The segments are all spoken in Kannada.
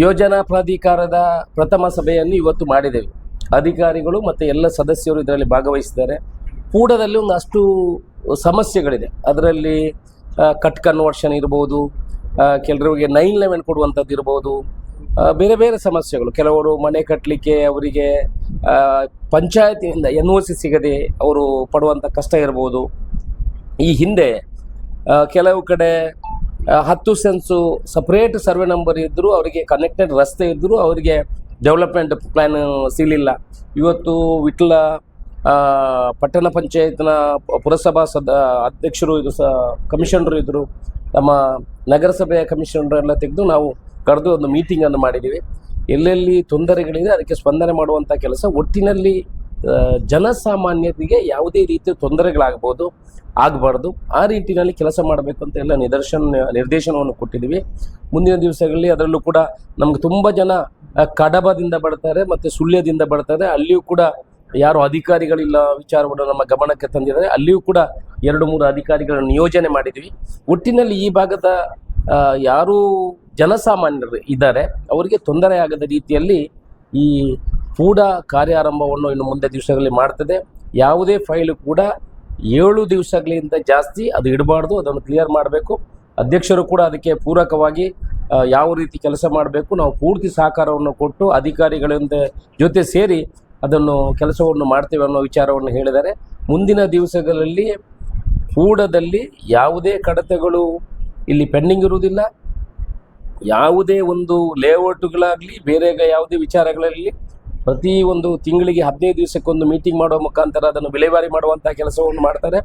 ಯೋಜನಾ ಪ್ರಾಧಿಕಾರದ ಪ್ರಥಮ ಸಭೆಯನ್ನು ಇವತ್ತು ಮಾಡಿದ್ದೇವೆ ಅಧಿಕಾರಿಗಳು ಮತ್ತು ಎಲ್ಲ ಸದಸ್ಯರು ಇದರಲ್ಲಿ ಭಾಗವಹಿಸಿದ್ದಾರೆ. ಕೂಡದಲ್ಲಿ ಒಂದು ಅಷ್ಟು ಸಮಸ್ಯೆಗಳಿದೆ. ಅದರಲ್ಲಿ ಕಟ್ ಕನ್ವರ್ಷನ್ ಇರ್ಬೋದು ಕೆಲವರಿಗೆ ನೈನ್ ಲೆವೆನ್ ಕೊಡುವಂಥದ್ದು ಇರ್ಬೋದು ಬೇರೆ ಬೇರೆ ಸಮಸ್ಯೆಗಳು. ಕೆಲವರು ಮನೆ ಕಟ್ಟಲಿಕ್ಕೆ ಅವರಿಗೆ ಪಂಚಾಯತಿಯಿಂದ ಎನ್ ಒ ಸಿ ಸಿಗದೆ ಅವರು ಪಡುವಂಥ ಕಷ್ಟ ಇರ್ಬೋದು. ಈ ಹಿಂದೆ ಕೆಲವು ಕಡೆ ಹತ್ತು ಸೆನ್ಸು ಸಪ್ರೇಟ್ ಸರ್ವೆ ನಂಬರ್ ಇದ್ದರೂ ಅವರಿಗೆ ಕನೆಕ್ಟೆಡ್ ರಸ್ತೆ ಇದ್ದರೂ ಅವರಿಗೆ ಡೆವಲಪ್ಮೆಂಟ್ ಪ್ಲ್ಯಾನ್ ಸಿಗಲಿಲ್ಲ ಇವತ್ತು ವಿಟ್ಲ ಪಟ್ಟಣ ಪಂಚಾಯತ್ನ ಪುರಸಭಾ ಸದ, ಅಧ್ಯಕ್ಷರು ಇದು ಸ ಕಮಿಷನರು ಇದ್ದರು ನಮ್ಮ ನಗರಸಭೆಯ ಕಮಿಷನರ್ ಎಲ್ಲ ತೆಗೆದು ನಾವು ಕರೆದು ಒಂದು ಮೀಟಿಂಗನ್ನು ಮಾಡಿದ್ದೀವಿ. ಎಲ್ಲೆಲ್ಲಿ ತೊಂದರೆಗಳಿದೆ ಅದಕ್ಕೆ ಸ್ಪಂದನೆ ಮಾಡುವಂಥ ಕೆಲಸ ಒಟ್ಟಿನಲ್ಲಿ ಜನಸಾಮಾನ್ಯರಿಗೆ ಯಾವುದೇ ರೀತಿಯ ತೊಂದರೆಗಳಾಗ್ಬೋದು, ಆಗಬಾರ್ದು. ಆ ರೀತಿಯಲ್ಲಿ ಕೆಲಸ ಮಾಡಬೇಕು ಅಂತ ಎಲ್ಲ ನಿದರ್ಶನ, ನಿರ್ದೇಶನವನ್ನು ಕೊಟ್ಟಿದ್ದೀವಿ. ಮುಂದಿನ ದಿವಸಗಳಲ್ಲಿ ಅದರಲ್ಲೂ ಕೂಡ ನಮ್ಗೆ ತುಂಬ ಜನ ಕಡಬದಿಂದ ಬರ್ತಾರೆ ಮತ್ತು ಸುಳ್ಯದಿಂದ ಬರ್ತಾರೆ. ಅಲ್ಲಿಯೂ ಕೂಡ ಯಾರು ಅಧಿಕಾರಿಗಳಿಲ್ಲ, ವಿಚಾರವನ್ನು ನಮ್ಮ ಗಮನಕ್ಕೆ ತಂದಿದ್ದಾರೆ. ಅಲ್ಲಿಯೂ ಕೂಡ ಎರಡು ಮೂರು ಅಧಿಕಾರಿಗಳನ್ನು ನಿಯೋಜನೆ ಮಾಡಿದ್ವಿ ಒಟ್ಟಿನಲ್ಲಿ ಈ ಭಾಗದ ಯಾರು ಜನಸಾಮಾನ್ಯರು ಇದ್ದಾರೆ. ಅವರಿಗೆ ತೊಂದರೆ ಆಗದ ರೀತಿಯಲ್ಲಿ ಈ ಕೂಡ ಕಾರ್ಯಾರಂಭವನ್ನು ಇನ್ನು ಮುಂದೆ ದಿವಸಗಳಲ್ಲಿ ಮಾಡ್ತದೆ. ಯಾವುದೇ ಫೈಲು ಕೂಡ ಏಳು ದಿವಸಗಳಿಂದ ಜಾಸ್ತಿ ಅದು ಇಡಬಾರ್ದು, ಅದನ್ನು ಕ್ಲಿಯರ್ ಮಾಡಬೇಕು. ಅಧ್ಯಕ್ಷರು ಕೂಡ ಅದಕ್ಕೆ ಪೂರಕವಾಗಿ ಯಾವ ರೀತಿ ಕೆಲಸ ಮಾಡಬೇಕು, ನಾವು ಪೂರ್ತಿ ಸಹಕಾರವನ್ನು ಕೊಟ್ಟು ಅಧಿಕಾರಿಗಳಿಂದ ಜೊತೆ ಸೇರಿ ಅದನ್ನು ಕೆಲಸವನ್ನು ಮಾಡ್ತೇವೆ ಅನ್ನೋ ವಿಚಾರವನ್ನು ಹೇಳಿದರೆ ಮುಂದಿನ ದಿವಸಗಳಲ್ಲಿ ಕೂಡದಲ್ಲಿ ಯಾವುದೇ ಕಡತಗಳು ಇಲ್ಲಿ ಪೆಂಡಿಂಗ್ ಇರುವುದಿಲ್ಲ. ಯಾವುದೇ ಒಂದು ಲೇಔಟ್ಗಳಾಗಲಿ ಬೇರೆ ಯಾವುದೇ ವಿಚಾರಗಳಲ್ಲಿ ಪ್ರತಿ ಒಂದು ತಿಂಗಳಿಗೆ ಹದಿನೈದು ದಿವಸಕ್ಕೊಂದು ಮೀಟಿಂಗ್ ಮಾಡುವ ಮುಖಾಂತರ ಅದನ್ನು ವಿಲೇವಾರಿ ಮಾಡುವಂಥ ಕೆಲಸವನ್ನು ಮಾಡ್ತಾರೆ.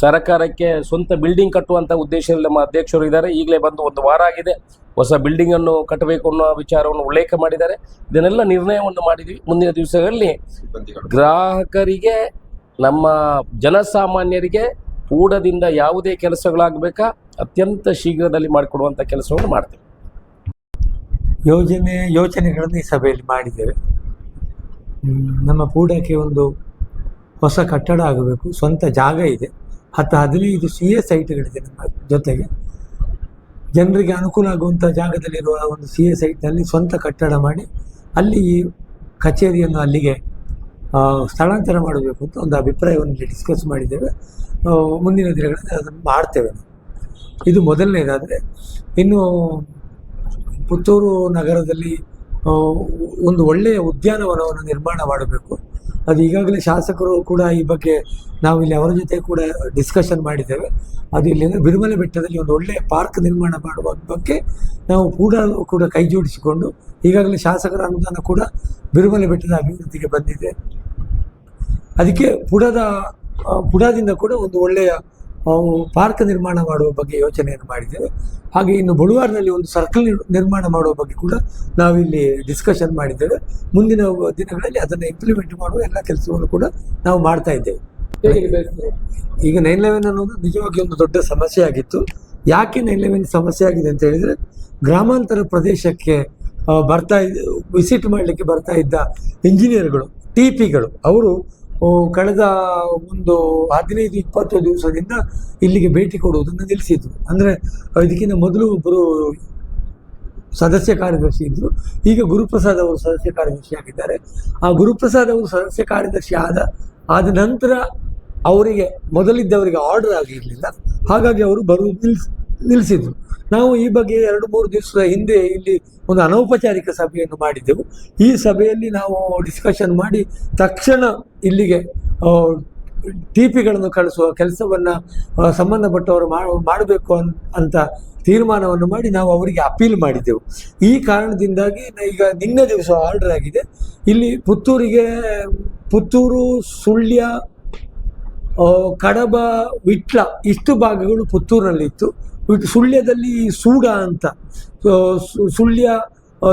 ಸರ್ಕಾರಕ್ಕೆ ಸ್ವಂತ ಬಿಲ್ಡಿಂಗ್ ಕಟ್ಟುವಂಥ ಉದ್ದೇಶದಲ್ಲಿ ನಮ್ಮ ಅಧ್ಯಕ್ಷರು ಇದ್ದಾರೆ. ಈಗಲೇ ಬಂದು ಒಂದು ವಾರ ಆಗಿದೆ. ಹೊಸ ಬಿಲ್ಡಿಂಗ್ ಅನ್ನು ಕಟ್ಟಬೇಕು ಅನ್ನೋ ವಿಚಾರವನ್ನು ಉಲ್ಲೇಖ ಮಾಡಿದ್ದಾರೆ. ಇದನ್ನೆಲ್ಲ ನಿರ್ಣಯವನ್ನು ಮಾಡಿದ್ವಿ. ಮುಂದಿನ ದಿವಸಗಳಲ್ಲಿ ಗ್ರಾಹಕರಿಗೆ, ನಮ್ಮ ಜನಸಾಮಾನ್ಯರಿಗೆ ಕೂಡದಿಂದ ಯಾವುದೇ ಕೆಲಸಗಳಾಗಬೇಕಾ ಅತ್ಯಂತ ಶೀಘ್ರದಲ್ಲಿ ಮಾಡಿಕೊಡುವಂಥ ಕೆಲಸವನ್ನು ಮಾಡ್ತೇವೆ. ಯೋಜನೆ ಯೋಚನೆಗಳನ್ನು ಈ ಸಭೆಯಲ್ಲಿ ಮಾಡಿದ್ದೇವೆ. ನಮ್ಮ ಕೂಡಕ್ಕೆ ಒಂದು ಹೊಸ ಕಟ್ಟಡ ಆಗಬೇಕು, ಸ್ವಂತ ಜಾಗ ಇದೆ. ಹತ್ತು ಹದಿನೈದು ಸಿ ಎ ಸೈಟ್ಗಳಿದೆ ನಮ್ಮ ಜೊತೆಗೆ. ಜನರಿಗೆ ಅನುಕೂಲ ಆಗುವಂಥ ಜಾಗದಲ್ಲಿರುವ ಒಂದು ಸಿ ಎ ಸೈಟ್ನಲ್ಲಿ ಸ್ವಂತ ಕಟ್ಟಡ ಮಾಡಿ, ಅಲ್ಲಿ ಈ ಕಚೇರಿಯನ್ನು ಅಲ್ಲಿಗೆ ಸ್ಥಳಾಂತರ ಮಾಡಬೇಕು ಅಂತ ಒಂದು ಅಭಿಪ್ರಾಯವನ್ನು ಡಿಸ್ಕಸ್ ಮಾಡಿದ್ದೇವೆ. ಮುಂದಿನ ದಿನಗಳಲ್ಲಿ ಅದನ್ನು ಮಾಡ್ತೇವೆ ಇದು ಮೊದಲನೇದಾದರೆ, ಇನ್ನು ಪುತ್ತೂರು ನಗರದಲ್ಲಿ ಒಂದು ಒಳ್ಳೆಯ ಉದ್ಯಾನವನವನ್ನು ನಿರ್ಮಾಣ ಮಾಡಬೇಕು. ಅದು ಈಗಾಗಲೇ ಶಾಸಕರು ಕೂಡ ಈ ಬಗ್ಗೆ ನಾವು ಇಲ್ಲಿ ಅವರ ಜೊತೆ ಕೂಡ ಡಿಸ್ಕಷನ್ ಮಾಡಿದ್ದೇವೆ. ಅದು ಇಲ್ಲಿ ಬಿರುಮಲೆ ಬೆಟ್ಟದಲ್ಲಿ ಒಂದು ಒಳ್ಳೆಯ ಪಾರ್ಕ್ ನಿರ್ಮಾಣ ಮಾಡುವ ಬಗ್ಗೆ ನಾವು ಕೂಡ ಕೂಡ ಕೈ ಜೋಡಿಸಿಕೊಂಡು, ಈಗಾಗಲೇ ಶಾಸಕರ ಅನುದಾನ ಕೂಡ ಬಿರುಮಲೆ ಬೆಟ್ಟದ ಅಭಿವೃದ್ಧಿಗೆ ಬಂದಿದೆ. ಅದಕ್ಕೆ ಪುಡದ ಪುಡದಿಂದ ಕೂಡ ಒಂದು ಒಳ್ಳೆಯ ಪಾರ್ಕ್ ನಿರ್ಮಾಣ ಮಾಡುವ ಬಗ್ಗೆ ಯೋಚನೆಯನ್ನು ಮಾಡಿದ್ದೇವೆ. ಹಾಗೆ ಇನ್ನು ಬಳುವಾರ್ನಲ್ಲಿ ಒಂದು ಸರ್ಕಲ್ ನಿರ್ಮಾಣ ಮಾಡುವ ಬಗ್ಗೆ ಕೂಡ ನಾವಿಲ್ಲಿ ಡಿಸ್ಕಷನ್ ಮಾಡಿದ್ದೇವೆ. ಮುಂದಿನ ದಿನಗಳಲ್ಲಿ ಅದನ್ನು ಇಂಪ್ಲಿಮೆಂಟ್ ಮಾಡುವ ಎಲ್ಲ ಕೆಲಸವನ್ನು ಕೂಡ ನಾವು ಮಾಡ್ತಾ ಇದ್ದೇವೆ. ಈಗ ನೈನ್ ಲೆವೆನ್ ಅನ್ನೋದು ನಿಜವಾಗಿ ಒಂದು ದೊಡ್ಡ ಸಮಸ್ಯೆ ಆಗಿತ್ತು. ಯಾಕೆ ನೈನ್ ಲೆವೆನ್ ಸಮಸ್ಯೆ ಆಗಿದೆ ಅಂತ ಹೇಳಿದ್ರೆ ಗ್ರಾಮಾಂತರ ಪ್ರದೇಶಕ್ಕೆ ಬರ್ತಾ ವಿಸಿಟ್ ಮಾಡಲಿಕ್ಕೆ ಬರ್ತಾ ಇದ್ದ ಇಂಜಿನಿಯರ್ಗಳು ಟಿ ಪಿಗಳು ಅವರು ಕಳೆದ ಒಂದು ಹದಿನೈದು, ಇಪ್ಪತ್ತು ದಿವಸದಿಂದ ಇಲ್ಲಿಗೆ ಭೇಟಿ ಕೊಡುವುದನ್ನು ನಿಲ್ಲಿಸಿದ್ರು. ಅಂದರೆ, ಇದಕ್ಕಿಂತ ಮೊದಲು ಒಬ್ಬರು ಸದಸ್ಯ ಕಾರ್ಯದರ್ಶಿ ಇದ್ದರು ಈಗ ಗುರುಪ್ರಸಾದ್ ಅವರು ಸದಸ್ಯ ಕಾರ್ಯದರ್ಶಿ ಆಗಿದ್ದಾರೆ. ಆ ಗುರುಪ್ರಸಾದ್ ಅವರು ಸದಸ್ಯ ಕಾರ್ಯದರ್ಶಿ ಆದ ಆದ ನಂತರ ಅವರಿಗೆ, ಮೊದಲಿದ್ದವರಿಗೆ ಆರ್ಡರ್ ಆಗಿರಲಿಲ್ಲ. ಹಾಗಾಗಿ ಅವರು ಬರುವುದು ನಿಲ್ಲಿಸಿದ್ರು ನಾವು ಈ ಬಗ್ಗೆ ಎರಡು ಮೂರು ದಿವಸದ ಹಿಂದೆ ಇಲ್ಲಿ ಒಂದು ಅನೌಪಚಾರಿಕ ಸಭೆಯನ್ನು ಮಾಡಿದ್ದೆವು. ಈ ಸಭೆಯಲ್ಲಿ ನಾವು ಡಿಸ್ಕಷನ್ ಮಾಡಿ ತಕ್ಷಣ ಇಲ್ಲಿಗೆ ಟಿ ಪಿಗಳನ್ನು ಕಳಿಸುವ ಕೆಲಸವನ್ನು ಸಂಬಂಧಪಟ್ಟವರು ಮಾಡಬೇಕು ಅಂತ ತೀರ್ಮಾನವನ್ನು ಮಾಡಿ ನಾವು ಅವರಿಗೆ ಅಪೀಲ್ ಮಾಡಿದ್ದೆವು. ಈ ಕಾರಣದಿಂದಾಗಿ ಈಗ ನಿನ್ನೆ ದಿವಸ ಆರ್ಡರ್ ಆಗಿದೆ. ಇಲ್ಲಿ ಪುತ್ತೂರಿಗೆ, ಪುತ್ತೂರು, ಸುಳ್ಯ ಕಡಬ, ವಿಟ್ಲ ಇಷ್ಟು ಭಾಗಗಳು ಪುತ್ತೂರಿನಲ್ಲಿತ್ತು. ಸುಳ್ಯದಲ್ಲಿ ಸೂಡ ಅಂತ. ಸುಳ್ಯ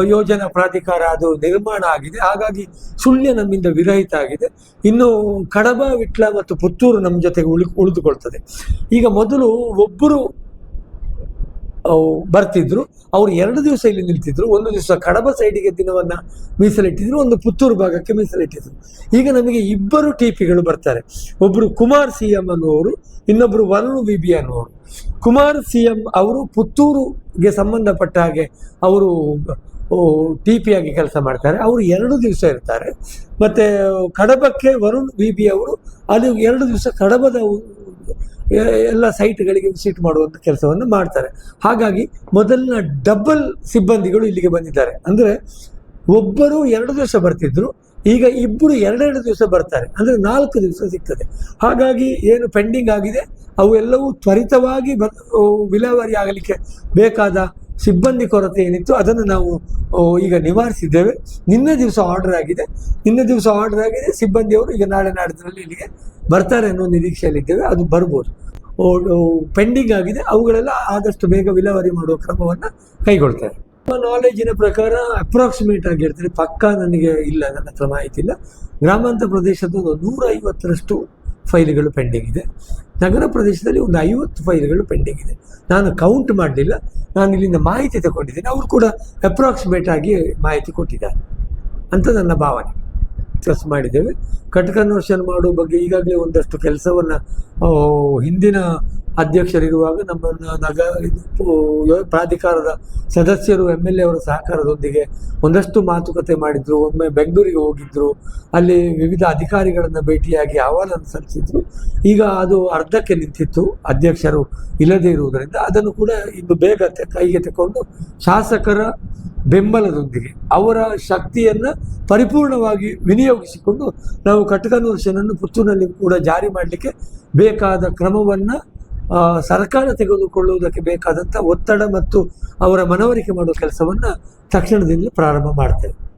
ಯೋಜನಾ ಪ್ರಾಧಿಕಾರ ಅದು ನಿರ್ಮಾಣ ಆಗಿದೆ. ಹಾಗಾಗಿ ಸುಳ್ಯ ನಮ್ಮಿಂದ ವಿರಹಿತ ಆಗಿದೆ. ಇನ್ನು ಕಡಬ, ವಿಟ್ಲ ಮತ್ತು ಪುತ್ತೂರು ನಮ್ಮ ಜೊತೆಗೆ ಉಳಿ, ಉಳಿದುಕೊಳ್ತದೆ. ಈಗ ಮೊದಲು ಒಬ್ಬರು ಬರ್ತಿದ್ರು, ಅವ್ರು ಎರಡು ದಿವಸ ಇಲ್ಲಿ ನಿಲ್ತಿದ್ರು, ಒಂದು ದಿವಸ ಕಡಬ ಸೈಡಿಗೆ ದಿನವನ್ನ ಮೀಸಲಿಟ್ಟಿದ್ರು, ಒಂದು ಪುತ್ತೂರು ಭಾಗಕ್ಕೆ ಮೀಸಲಿಟ್ಟಿದ್ರು. ಈಗ ನಮಗೆ ಇಬ್ಬರು ಟಿಪಿಗಳು ಬರ್ತಾರೆ. ಒಬ್ಬರು ಕುಮಾರ್ ಸಿ ಎಂ ಅನ್ನುವರು ಇನ್ನೊಬ್ಬರು ವರುಣ್ ವಿ ಬಿ ಅನ್ನುವರು ಕುಮಾರ್ ಸಿ ಎಂ ಅವರು ಪುತ್ತೂರುಗೆ ಸಂಬಂಧಪಟ್ಟ ಹಾಗೆ ಅವರು ಟಿ ಪಿ ಆಗಿ ಕೆಲಸ ಮಾಡ್ತಾರೆ. ಅವರು ಎರಡು ದಿವಸ ಇರ್ತಾರೆ. ಮತ್ತೆ ಕಡಬಕ್ಕೆ ವರುಣ್ ವಿ ಬಿ ಅವರು ಅದು ಎರಡು ದಿವಸ ಕಡಬದ ಎಲ್ಲ ಸೈಟ್ಗಳಿಗೆ ವಿಸಿಟ್ ಮಾಡುವಂಥ ಕೆಲಸವನ್ನು ಮಾಡ್ತಾರೆ. ಹಾಗಾಗಿ ಮೊದಲಿನ ಡಬಲ್ ಸಿಬ್ಬಂದಿಗಳು ಇಲ್ಲಿಗೆ ಬಂದಿದ್ದಾರೆ. ಅಂದರೆ ಒಬ್ಬರು ಎರಡು ದಿವಸ ಬರ್ತಿದ್ರು, ಈಗ ಇಬ್ಬರು ಎರಡೆರಡು ದಿವಸ ಬರ್ತಾರೆ. ಅಂದರೆ ನಾಲ್ಕು ದಿವಸ ಸಿಗ್ತದೆ. ಹಾಗಾಗಿ ಏನು ಪೆಂಡಿಂಗ್ ಆಗಿದೆ, ಅವು ಎಲ್ಲವೂ ತ್ವರಿತವಾಗಿ ಬ, ವಿಲೇವಾರಿ ಆಗಲಿಕ್ಕೆ ಬೇಕಾದ ಸಿಬ್ಬಂದಿ ಕೊರತೆ ಏನಿತ್ತು ಅದನ್ನು ನಾವು ಈಗ ನಿವಾರಿಸಿದ್ದೇವೆ. ನಿನ್ನೆ ದಿವಸ ಆರ್ಡರ್ ಆಗಿದೆ. ನಿನ್ನೆ ದಿವಸ ಆರ್ಡರ್ ಆಗಿದೆ. ಸಿಬ್ಬಂದಿಯವರು ಈಗ ನಾಳೆ ನಾಡಿದ್ರಲ್ಲಿ ಇಲ್ಲಿಗೆ ಬರ್ತಾರೆ ಅನ್ನೋ ನಿರೀಕ್ಷೆಯಲ್ಲಿದ್ದೇವೆ. ಅದು ಬರ್ಬೋದು. ಪೆಂಡಿಂಗ್ ಆಗಿದೆ. ಅವುಗಳೆಲ್ಲ ಆದಷ್ಟು ಬೇಗ ವಿಲೇವಾರಿ ಮಾಡುವ ಕ್ರಮವನ್ನು ಕೈಗೊಳ್ತಾರೆ. ನಮ್ಮ ನಾಲೆಜಿನ ಪ್ರಕಾರ ಅಪ್ರಾಕ್ಸಿಮೇಟ್ ಆಗಿ ಹೇಳ್ತಾರೆ ಪಕ್ಕ ನನಗೆ ಇಲ್ಲ, ನನ್ನ ಹತ್ರ ಮಾಹಿತಿ ಇಲ್ಲ. ಗ್ರಾಮಾಂತರ ಪ್ರದೇಶದ ಒಂದು ನೂರ ಐವತ್ತರಷ್ಟು ಫೈಲ್ಗಳು ಪೆಂಡಿಂಗ್ ಇದೆ. ನಗರ ಪ್ರದೇಶದಲ್ಲಿ ಒಂದು ಐವತ್ತು ಫೈಲ್ಗಳು ಪೆಂಡಿಂಗ್ ಇದೆ. ನಾನು ಕೌಂಟ್ ಮಾಡಲಿಲ್ಲ. ನಾನು ಇಲ್ಲಿಂದ ಮಾಹಿತಿ ತಗೊಂಡಿದ್ದೇನೆ. ಅವರು ಕೂಡ ಅಪ್ರಾಕ್ಸಿಮೇಟ್ ಆಗಿ ಮಾಹಿತಿ ಕೊಟ್ಟಿದ್ದಾರೆ ಅಂತ ನನ್ನ ಭಾವನೆ. ಡಿಸ್ಕಸ್ ಮಾಡಿದ್ದೇವೆ. ಕಟ್ ಕನ್ವರ್ಷನ್ ಮಾಡೋ ಬಗ್ಗೆ ಈಗಾಗಲೇ ಒಂದಷ್ಟು ಕೆಲಸವನ್ನು ಹಿಂದಿನ ಅಧ್ಯಕ್ಷರಿರುವಾಗ ನಮ್ಮನ್ನು ನಗ ಪ್ರಾಧಿಕಾರದ ಸದಸ್ಯರು ಎಂ ಎಲ್ ಎ ಅವರ ಸಹಕಾರದೊಂದಿಗೆ ಒಂದಷ್ಟು ಮಾತುಕತೆ ಮಾಡಿದ್ರು. ಒಮ್ಮೆ ಬೆಂಗಳೂರಿಗೆ ಹೋಗಿದ್ರು. ಅಲ್ಲಿ ವಿವಿಧ ಅಧಿಕಾರಿಗಳನ್ನು ಭೇಟಿಯಾಗಿ ಅಹವಾಲನ್ನು ಸಲ್ಲಿಸಿದ್ರು. ಈಗ ಅದು ಅರ್ಧಕ್ಕೆ ನಿಂತಿತ್ತು. ಅಧ್ಯಕ್ಷರು ಇಲ್ಲದೇ ಇರುವುದರಿಂದ ಅದನ್ನು ಕೂಡ ಇನ್ನು ಬೇಗ ಕೈಗೆ ತಕೊಂಡು ಶಾಸಕರ ಬೆಂಬಲದೊಂದಿಗೆ ಅವರ ಶಕ್ತಿಯನ್ನು ಪರಿಪೂರ್ಣವಾಗಿ ವಿನಿಯೋಗಿಸಿಕೊಂಡು ನಾವು ಕಟ್ ಕನ್ವರ್ಷನನ್ನು ಪುತ್ತೂರಿನಲ್ಲಿ ಕೂಡ ಜಾರಿ ಮಾಡಲಿಕ್ಕೆ ಬೇಕಾದ ಕ್ರಮವನ್ನು ಸರ್ಕಾರ ತೆಗೆದುಕೊಳ್ಳುವುದಕ್ಕೆ ಬೇಕಾದಂಥ ಒತ್ತಡ ಮತ್ತು ಅವರ ಮನವರಿಕೆ ಮಾಡುವ ಕೆಲಸವನ್ನು ತಕ್ಷಣದಿಂದ ಪ್ರಾರಂಭ ಮಾಡ್ತೇವೆ.